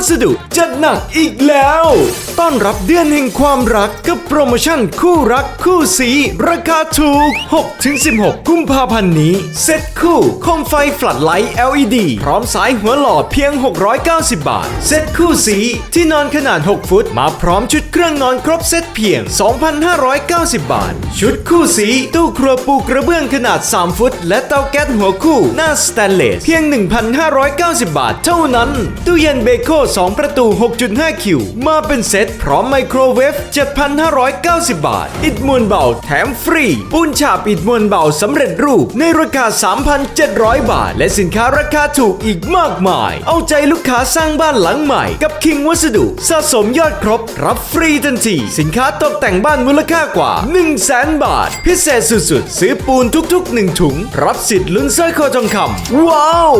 วัสดุจัดหนักอีกแล้ว ต้อนรับเดือนแห่งความรักกับโปรโมชั่นคู่รักคู่สี ราคาถูก 6-16 กุมภาพันธ์นี้ เซ็ตคู่โคมไฟฟลัดไลท์ LED พร้อมสายหัวหลอดเพียง 690 บาท เซ็ตคู่สีที่นอนขนาด 6 ฟุต มาพร้อมชุดเครื่องนอนครบเซ็ตเพียง 2,590 บาท ชุดคู่สีตู้ครัวปูกระเบื้องขนาด 3 ฟุต และเตาแก๊สหัวคู่หน้าสแตนเลสเพียง 1,590 บาทเท่านั้น ตู้เย็นเบโค2 ประตู 6.5 คิว มาเป็นเซตพร้อมไมโครเวฟ 7,590 บาท อิฐมวลเบาแถมฟรี ปูนฉาบอิฐมวลเบาสำเร็จรูปในราคา 3,700 บาท และสินค้าราคาถูกอีกมากมาย เอาใจลูกค้าสร้างบ้านหลังใหม่ กับคิงวัสดุสะสมยอดครบ รับฟรีทันที สินค้าตกแต่งบ้านมูลค่ากว่า 1 0 0 0 0แบาท พิเศษสุดๆ ซื้อปูนทุกๆ 1 ถุง รับสิทธิ์ลุ้นสร้อยคอทองคำว้าว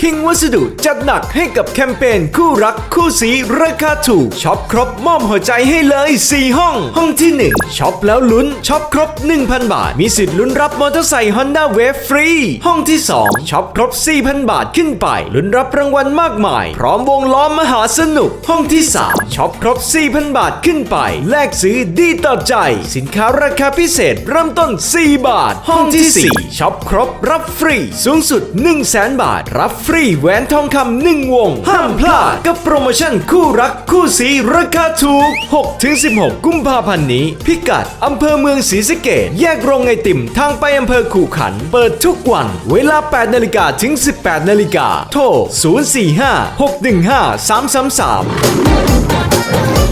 คิงวัสดุจัดหนักให้กับแคมเปญคู่รักคู่สีราคาถูกช็อปครบมอบหัวใจให้เลย 4 ห้อง ห้องที่ 1ช็อปแล้วลุ้นช็อปครบ 1,000 บาท มีสิทธิ์ลุ้นรับมอเตอร์ไซค์ Honda Wave ฟรี ห้องที่ 2ช็อปครบ 4,000 บาทขึ้นไป ลุ้นรับรางวัลมากมาย พร้อมวงล้อมมหาสนุก ห้องที่ 3ช็อปครบ 4,000 บาทขึ้นไป แลกซื้อดีต่อใจ สินค้าราคาพิเศษเริ่มต้น 4 บาท ห้องที่ 4ช็อปครบรับฟรี สูงสุด 1 0 0 0 0แบาท รับฟรีแหวนทองคำ1วง ห้ามพลาดกับโปรโมชั่นคู่รักคู่สีราคาถูก 6-16 กุมภาพันธ์นี้ พิกัดอำเภอเมืองศรีสะเกดแยกโรงไอติ่มทางไปอำเภอขู่ขัน เปิดทุกวัน เวลา 8 นาฬิกาถึง 18 นาฬิกา โทร 045 615 333